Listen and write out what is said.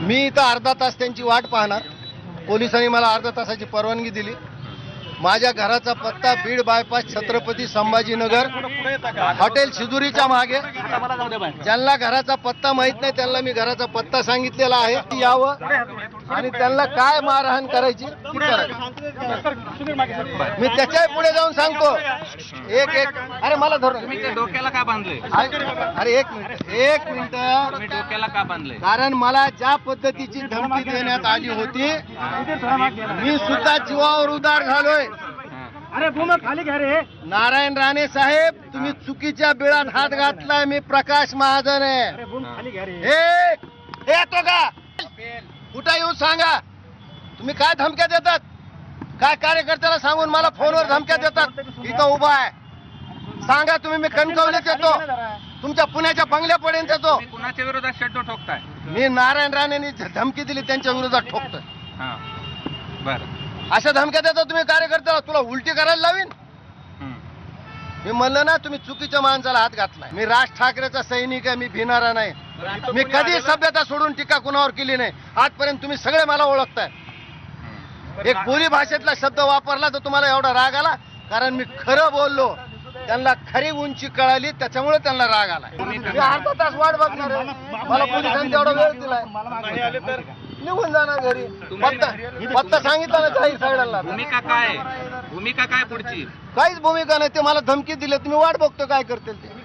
मी इथं अर्धा तास त्यांची वाट पाहणार. पोलिसांनी मला अर्धा तासाची परवानगी दिली. माझ्या घराचा पत्ता बीड बायपास छत्रपती संभाजीनगर हॉटेल शिदुरीच्या मागे. ज्यांना घराचा पत्ता माहीत नाही त्यांना मी घराचा पत्ता सांगितलेला आहे. यावं. आणि त्यांना काय मारहाण करायची ती मी त्याच्या पुढे जाऊन सांगतो. एक एक. अरे मला धरून तुम्ही ते डोक्याला का बांधले? अरे एक मिनिट एक मिनिट. तुम्ही डोक्याला का बांधले? कारण मला ज्या पद्धतीची धमकी देण्यात आली होती मी सुद्धा जीवावर उदार झालोय. अरे भूम खाली घ्या रे. नारायण राणे साहेब तुम्ही चुकीच्या बिळात हात घातलाय मी प्रकाश महाजन आहे. अरे भूम खाली घ्या रे. हे हे येतो का? कुठं येऊन सांगा? तुम्ही काय धमक्या देतात? काय कार्यकर्त्याला सांगून मला फोनवर धमक्या देतात? इथं उभा आहे. सांगा तुम्ही मी कणकवलीत येतो. तुमच्या पुण्याच्या बंगल्यापर्यंत येतो. कुणाच्या विरोधात शड्डो ठोकताय? मी नारायण राणेंनी धमकी दिली त्यांच्या विरोधात ठोकतोय. हा. बर. अशा धमक्या देता तुम्ही कार्यकर्त्याला. तुला उलटी करायला लावीन? मी म्हणलं ना तुम्ही चुकीच्या माणसाला हात घातलाय. मी राज ठाकरेचा सैनिक आहे मी भिणारा नाही. मी कधी सभ्यता सोडून टीका कुणावर केली नाही? आजपर्यंत तुम्ही सगळे मला ओळखताय. एक बोली भाषेतला शब्द वापरला तर तुम्हाला एवढा राग आला? कारण मी खरं बोललो. त्यांना खरी उंची कळाली त्याच्यामुळे त्यांना राग आला. मी अर्धा तास वाट बघणार. मला पोलिसांनी तेवढा वेळ दिलाय. निघून जाणार घरी. पत्ता पत्ता सांगितलं ना जाहीर साईडाला भूमिका काय? भूमिका काय पुढची? काहीच भूमिका नाही. ते मला धमकी दिली. तुम्ही वाट बघतो काय करतील ते.